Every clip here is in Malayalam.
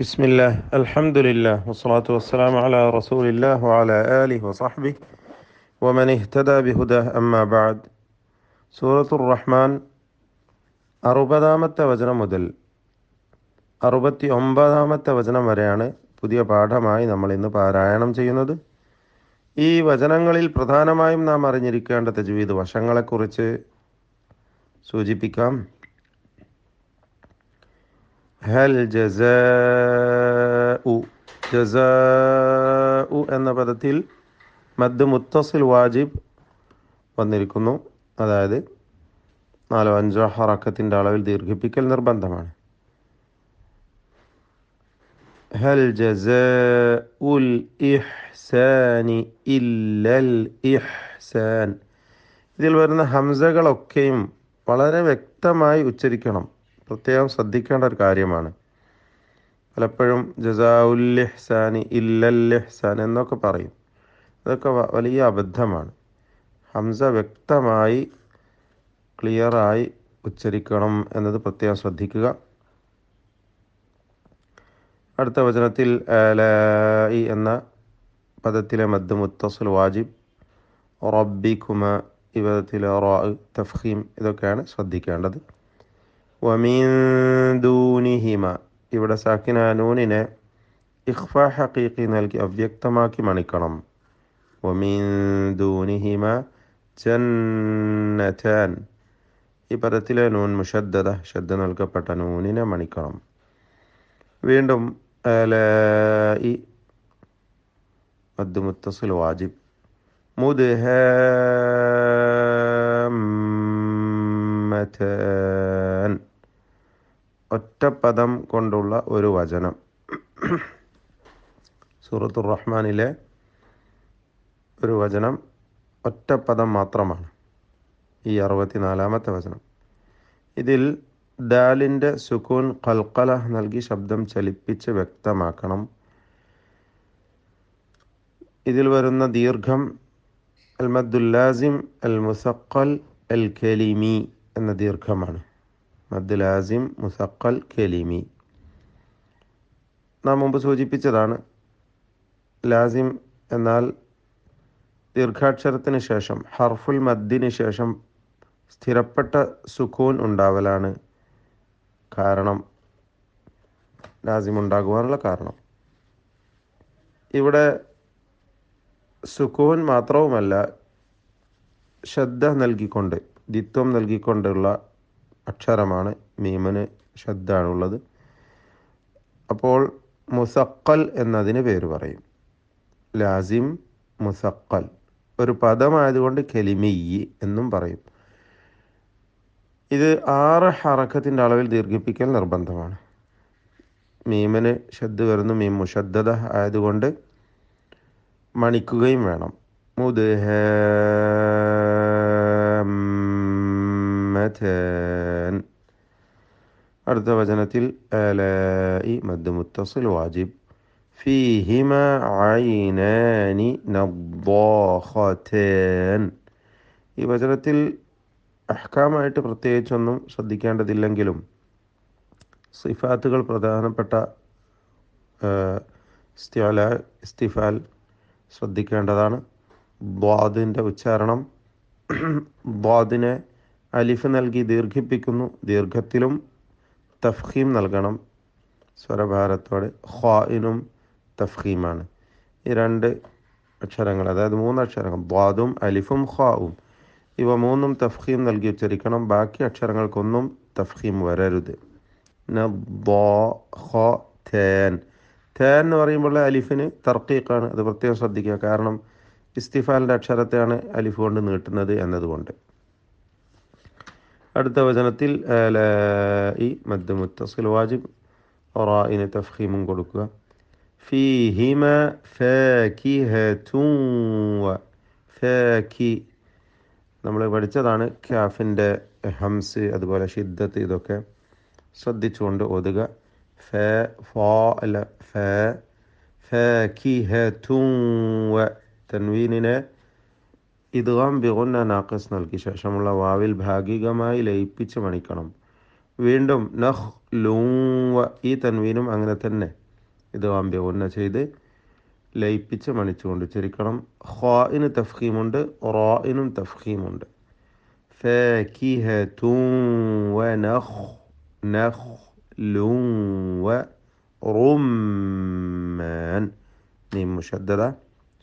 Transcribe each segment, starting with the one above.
بسم الله الحمد لله والصلاة والسلام على رسول الله وعلى آله وصحبه ومن اهتدى بهداه أما بعد سورة الرحمن അറുപതാമത്തെ വചനം മുതൽ അറുപത്തി ഒമ്പതാമത്തെ വചനം വരെയാണ് പുതിയ പാഠമായി നമ്മൾ ഇന്ന് പാരായണം ചെയ്യുന്നത് ഈ വചനങ്ങളിൽ പ്രധാനമായും നാം അറിഞ്ഞിരിക്കേണ്ട തജ്വീദ് വശങ്ങളെക്കുറിച്ച് സൂചിപ്പിക്കാം ഹൽ ജസാഉ. ജസാഉ എന്ന പദത്തിൽ മദ് മുത്തസിൽ വാജിബ് വന്നിരിക്കുന്നു. അതായത് നാലോ അഞ്ചോ ഹറക്കത്തിന്റെ അളവിൽ ദീർഘിപ്പിക്കൽ നിർബന്ധമാണ്. ഹൽ ജസാഉൽ ഇഹ്സാനി ഇല്ലൽ ഇഹ്സാൻ. ഇതിൽ വരുന്ന ഹംസകളൊക്കെയും വളരെ വ്യക്തമായി ഉച്ചരിക്കണം. പ്രത്യേകം ശ്രദ്ധിക്കേണ്ട ഒരു കാര്യമാണ്. പലപ്പോഴും ജസാഉല്ലിഹ്സാനി ഇല്ലല്ലിഹ്സാൻ എന്നൊക്കെ പറയും. ഇതൊക്കെ വലിയ അബദ്ധമാണ്. ഹംസ വ്യക്തമായി ക്ലിയറായി ഉച്ചരിക്കണം എന്നത് പ്രത്യേകം ശ്രദ്ധിക്കുക. അടുത്ത വചനത്തിൽ ആലായി എന്ന പദത്തിലെ മദ് മുത്തസുൽ വാജിബ് റബ്ബിക്കുമ ഈ പദത്തിലെ റാ ഇതൊക്കെയാണ് ശ്രദ്ധിക്കേണ്ടത്. വമീൻ ദൂനിഹിമ ഇവിടെ സാക്കിന നൂനിനെ ഇഖ്ഫ ഹഖീഖി നൽകി അവ്യക്തമാക്കി മണിക്കണം വമീൻ ദൂനിഹിമ ജന്നതാൻ ഈ പദത്തിലെ നൂൻ മുഷദ്ദത ശബ്ദ നൽകപ്പെട്ട നൂനിനെ മണിക്കണം വീണ്ടും ആലായി മദ് മുത്തസിൽ വാജിബ് മുദ്ഹമ്മതാൻ ഒറ്റപ്പദം കൊണ്ടുള്ള ഒരു വചനം. സൂറത്തുർ റഹ്മാനിലെ ഒരു വചനം ഒറ്റപ്പദം മാത്രമാണ്. ഈ അറുപത്തിനാലാമത്തെ വചനം. ഇതിൽ ദാലിന്റെ സുക്കൂൻ കൽക്കല നൽകി ശബ്ദം ചലിപ്പിച്ച് വ്യക്തമാക്കണം. ഇതിൽ വരുന്ന ദീർഘം അൽ മദ്ദുല്ലാസിം അൽ മുസക്കൽ അൽ ഖലീമി എന്ന ദീർഘമാണ്. മദ്ദുലാസിം മുസക്കൽ കലിമി. നാം മുമ്പ് സൂചിപ്പിച്ചതാണ് ലാസിം എന്നാൽ ദീർഘാക്ഷരത്തിന് ശേഷം ഹർഫുൽ മദ്ദിന് ശേഷം സ്ഥിരപ്പെട്ട സുഖൂൻ ഉണ്ടാവലാണ് കാരണം ലാസിം ഉണ്ടാകുവാനുള്ള കാരണം. ഇവിടെ സുഖൂൻ മാത്രവുമല്ല ശ്രദ്ധ നൽകിക്കൊണ്ട് ദിത്വം നൽകിക്കൊണ്ടുള്ള അക്ഷരമാണ് മീമന് ശബ്ദമാണുള്ളത് അപ്പോൾ മുസക്കൽ എന്നതിന് പേര് പറയും. ലാസിം മുസക്കൽ ഒരു പദമായതുകൊണ്ട് കെലിമിയി എന്നും പറയും. ഇത് ആറ് ഹറക്കത്തിന്റെ അളവിൽ ദീർഘിപ്പിക്കൽ നിർബന്ധമാണ്. മീമിന് ശബ്ദ വരുന്നു മീം മുഷദ്ദത ആയതുകൊണ്ട് മണിക്കുകയും വേണം. മുദ്ഹമ്മതാൻ അടുത്ത വചനത്തിൽ ആലായി മദ് മുത്തസിൽ വാജിബ്. ഫീഹിമ ഐനാനി നദ്ദാഖതൻ ഈ വചനത്തിൽ അഹ്കാമായിട്ട് പ്രത്യേകിച്ചൊന്നും ശ്രദ്ധിക്കേണ്ടതില്ലെങ്കിലും സിഫാത്തുകൾ പ്രധാനപ്പെട്ട ഇസ്തിഅല ഇസ്തിഫാൽ ശ്രദ്ധിക്കേണ്ടതാണ്. ദ്വാദിന്റെ ഉച്ചാരണം ദ്വാദിനെ അലിഫ് നൽകി ദീർഘിപ്പിക്കുന്നു. ദീർഘത്തിലും തഫ്ഹീം നൽകണം. സ്വരഭാരത്തോടെ ഖായിനും തഫ്ഹീമാണ് ഈ രണ്ട് അക്ഷരങ്ങൾ അതായത് മൂന്ന് അക്ഷരങ്ങൾ ദ്വാദും അലിഫും ഖാവും ഇവ മൂന്നും തഫ്ഹീം നൽകി ഉച്ചരിക്കണം. ബാക്കി അക്ഷരങ്ങൾക്കൊന്നും തഫ്ഹീം വരരുത്. തേൻ തേൻ എന്ന് പറയുമ്പോൾ അലിഫിന് തർക്കീക്കാണ് അത് പ്രത്യേകം ശ്രദ്ധിക്കുക. കാരണം ഇസ്തിഫാലിന്റെ അക്ഷരത്തെയാണ് അലിഫ് കൊണ്ട് നീട്ടുന്നത് എന്നതുകൊണ്ട്. അടുത്ത വചനത്തിൽ ഈ മദ് മുത്തസിൽ വാജിബ് റായിന് തഫ്ഹീമും കൊടുക്കുക. ഫീഹിമ നമ്മൾ പഠിച്ചതാണ് ക്യാഫിന്റെ ഹംസ് അതുപോലെ ഷിദ്ദത്ത് ഇതൊക്കെ. ശ്രദ്ധിച്ചുകൊണ്ട് ഓതുക. ഫ ഫോ അല്ല ഫ. ഫാകിഹതും വ തൻവീനിനെ ഇദ്ഗാം ബിഗുന്ന നാഖസ് നൽകി ശേഷമുള്ള വാവിൽ ഭാഗികമായി ലയിപ്പിച്ച് മണിക്കണം വീണ്ടും നഹ് ലൂവ ഈ തൻവീനും അങ്ങനെ തന്നെ ഇത് അമ്പ്യവുന്ന ചെയ്ത് ലയിപ്പിച്ച് മണിച്ചുകൊണ്ട് ഉച്ചരിക്കണം ഖാഇന് തഫ്ഖീമുണ്ട് റാഇനും തഫ്ഖീമുണ്ട് فاكهة ونخ نخل ورمان നീ മുഷദ്ദത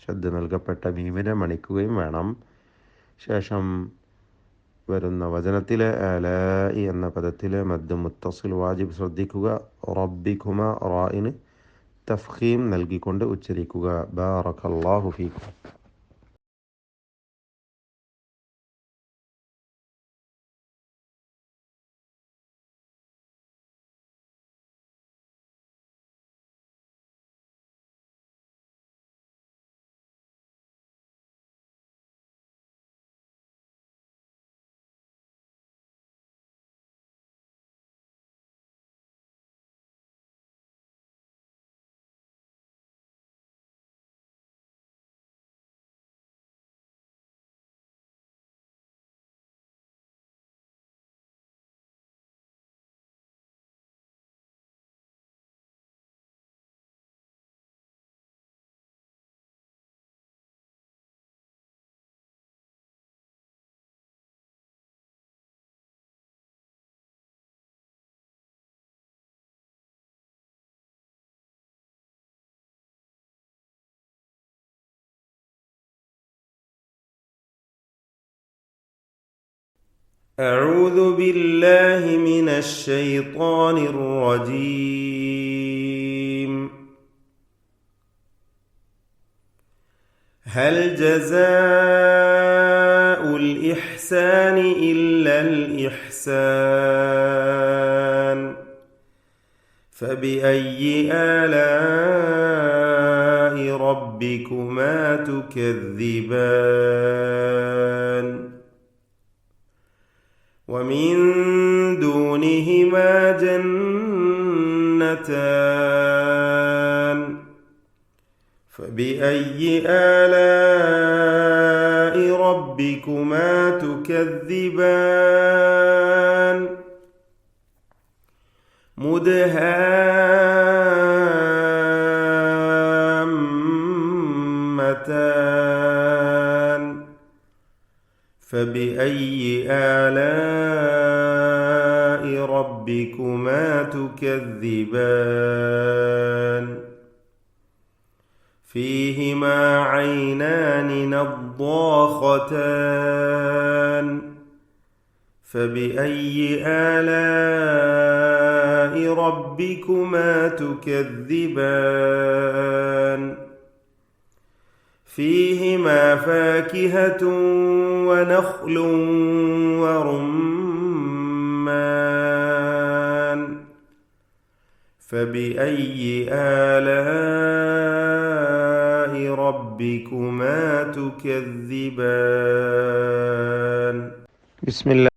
ശ്രദ്ധ നൽകപ്പെട്ട മീമിനെ മണിക്കുകയും വേണം. ശേഷം വരുന്ന വചനത്തിലെ അലായി എന്ന പദത്തിലെ മദ് മുത്തസിൽ വാജിബ് ശ്രദ്ധിക്കുക. റബ്ബിഖുമ റായിന് തഫ്ഹീം നൽകിക്കൊണ്ട് ഉച്ചരിക്കുക. ബാറക്കല്ലാഹു ഫീക്കും. أعوذ بالله من الشيطان الرجيم. هل جزاء الإحسان إلا الإحسان؟ فبأي آلاء ربكما تكذبان؟ ومن دونهما جنتان. فبأي آلاء ربكما تكذبان؟ مدهامتان. فبأي آلاء ربكما تكذبان؟ فيهما عينان نضاختان. فبأي آلاء ربكما تكذبان؟ فيهما فاكهة ونخل ورمان. فبأي آلاء ربكما تكذبان؟ بسم الله.